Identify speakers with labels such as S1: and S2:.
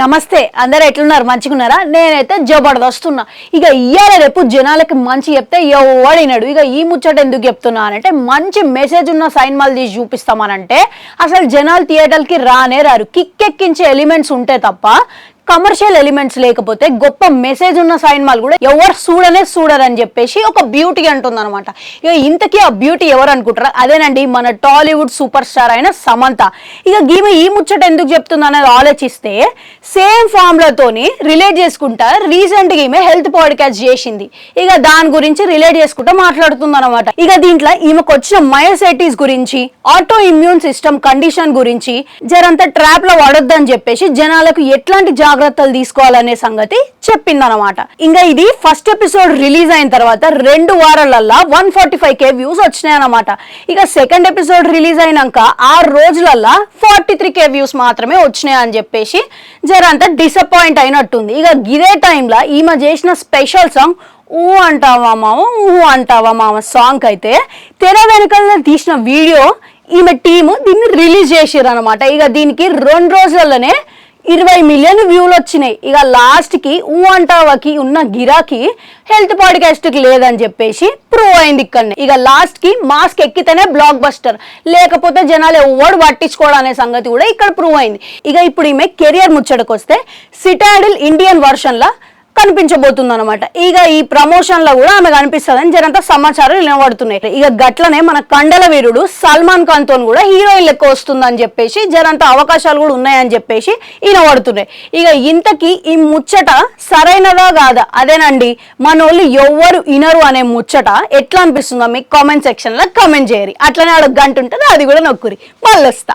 S1: నమస్తే అందరు ఎట్లున్నారు? మంచిగున్నారా? నేనైతే జబర్దస్తున్నా ఇక ఇయ్యాల రేపు జనాలకి మంచి చెప్తే ఎవడినాడు? ఇక ఈ ముచ్చట ఎందుకు చెప్తున్నా అంటే మంచి మెసేజ్ ఉన్న సైన్మాలు తీసి చూపిస్తామనంటే అసలు జనాలు థియేటర్కి రానే రారు. కిక్కెక్కించే ఎలిమెంట్స్ ఉంటే తప్ప కమర్షియల్ ఎలిమెంట్స్ లేకపోతే గొప్ప మెసేజ్ ఉన్న సినిమాలు కూడా ఎవరు చూడనే చూడరని చెప్పేసి ఒక బ్యూటీ అంటుంది అనమాట ఇక ఇంతకీ ఆ బ్యూటీ ఎవరు అనుకుంటారా? అదేనండి మన టాలీవుడ్ సూపర్ స్టార్ అయిన సమంత. ఇక గీమె ఈ ముచ్చట ఎందుకు చెప్తుంది అనేది ఆలోచిస్తే సేమ్ ఫామ్లతోని రిలేట్ చేసుకుంటా రీసెంట్గా ఈమె హెల్త్ పాడ్కాస్ట్ చేసింది. ఇక దాని గురించి రిలేట్ చేసుకుంటా మాట్లాడుతుంది అనమాట ఇక దీంట్లో ఈమెకు వచ్చిన మయోసైటిస్ గురించి ఆటో ఇమ్యూన్ సిస్టమ్ కండిషన్ గురించి జరంతా ట్రాప్లో పడొద్దని చెప్పేసి జనాలకు ఎట్లాంటి జాగ్రత్తలు తీసుకోవాలనే సంగతి చెప్పిందనమాట ఇంకా ఇది ఫస్ట్ ఎపిసోడ్ రిలీజ్ అయిన తర్వాత రెండు వారాలల్లా one forty five K views వచ్చినాయన్నమాట. ఇక సెకండ్ ఎపిసోడ్ రిలీజ్ అయినాక ఆరు రోజులల్లా ఫార్టీ త్రీ కే వ్యూస్ మాత్రమే వచ్చినాయి అని చెప్పేసి జరంతా డిసప్పాయింట్ అయినట్టుంది. ఇక ఇదే టైంలో ఈమె చేసిన స్పెషల్ సాంగ్ ఊ అంటావా మామ ఊ అంటావా మామ సాంగ్ అయితే తెర వెనకాల తీసిన వీడియో ఈమె టీము దీన్ని రిలీజ్ చేసారు అనమాట ఇక దీనికి రెండు రోజులలోనే ఇరవై మిలియన్ వ్యూలు వచ్చినాయి. ఇక లాస్ట్కి ఊ అంటావాకి ఉన్న గిరాకీ హెల్త్ పాడ్కాస్ట్కి లేదని చెప్పేసి ప్రూవ్ అయింది ఇక్కడనే. ఇక లాస్ట్కి మాస్క్ ఎక్కితేనే బ్లాక్ బస్టర్ లేకపోతే జనాలు ఎవడు పట్టించుకోవడం అనే సంగతి కూడా ఇక్కడ ప్రూవ్ అయింది. ఇక ఇప్పుడు ఈమె కెరియర్ ముచ్చటకు వస్తే సిటాడిల్ ఇండియన్ వర్షన్లో కనిపించబోతుంది అనమాట ఇక ఈ ప్రమోషన్లో కూడా ఆమె కనిపిస్తుందని జరంత సమాచారం నిలబడుతున్నాయి. ఇక గట్లనే మన కండల వీరుడు సల్మాన్ ఖాన్తో కూడా హీరోయిన్ లెక్క వస్తుందని చెప్పేసి జరంత అవకాశాలు కూడా ఉన్నాయని చెప్పేసి వినబడుతున్నాయి. ఇక ఇంతకీ ఈ ముచ్చట సరైనదా కాదా? అదేనండి మనోళ్ళు ఎవ్వరు ఇనరు అనే ముచ్చట ఎట్లా అనిపిస్తుందో మీకు కామెంట్ సెక్షన్లో కామెంట్ చేయరు అట్లనే వాళ్ళకి గంట ఉంటుంది అది కూడా నొక్కురి. మళ్ళొస్తా.